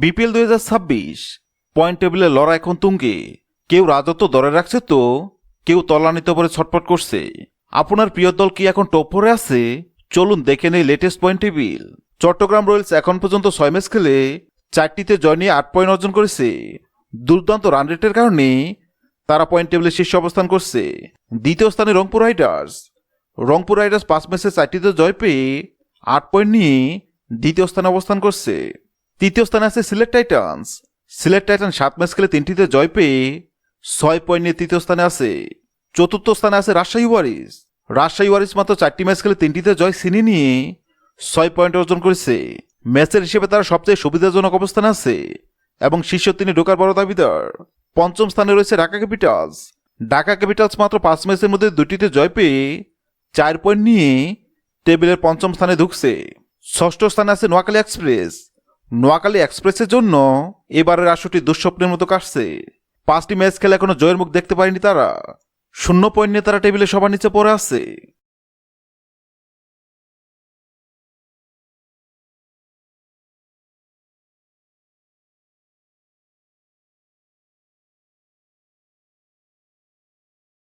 BPL দুই হাজার ছাব্বিশ পয়েন্ট টেবিলে লড়াই এখন তুঙ্গে। কেউ রাজত্ব ধরে রাখছে তো, কেউ তলানিতে পরে ছটপট করছে। আপনার প্রিয় দল কি এখন টপ ফোরে আছে? চলুন দেখে নেই latest point table Chattogram Royals এখন পর্যন্ত ছয় ম্যাচ খেলে চারটিতে জয় নিয়ে আট পয়েন্ট অর্জন করেছে। দুর্দান্ত রান রেটের কারণে তারা পয়েন্ট টেবিলে শীর্ষ অবস্থান করছে। দ্বিতীয় স্থানে রংপুর রাইডার্স রংপুর রাইডার্স পাঁচ ম্যাচে চারটিতে জয় পেয়ে আট পয়েন্ট নিয়ে দ্বিতীয় স্থানে অবস্থান করছে। তৃতীয় স্থানে আছে সিলেট টাইটান্স। সিলেট টাইটান সাত ম্যাচ খেলে তিনটিতে জয় পেয়ে ছয় পয়েন্ট নিয়ে তৃতীয় স্থানে আছে। চতুর্থ স্থানে আছে রাজশাহী ওয়ারিস। রাজশাহী ওয়ারিস মাত্র চারটি ম্যাচ খেলে তিনটিতে জয় ছিনিয়ে নিয়ে ছয় পয়েন্ট অর্জন করেছে। ম্যাচের হিসেবে তারা সবচেয়ে সুবিধাজনক অবস্থানে আছে এবং শীর্ষ তিনি ঢোকার বড় দাবিদার। পঞ্চম স্থানে রয়েছে ঢাকা ক্যাপিটালস। ঢাকা ক্যাপিটালস মাত্র পাঁচ ম্যাচের মধ্যে দুটিতে জয় পেয়ে চার পয়েন্ট নিয়ে টেবিলের পঞ্চম স্থানে ঢুকছে। ষষ্ঠ স্থানে আছে নোয়াখালী এক্সপ্রেস। নোয়াখালী এক্সপ্রেসের জন্য এবারের আসরটি দুঃস্বপ্নের মতো কাটছে। পাঁচটি ম্যাচ খেলে এখনও জয়ের মুখ দেখতে পারেনি তারা। শূন্য পয়েন্ট নিয়ে তারা টেবিলে সবার নিচে পড়ে আছে।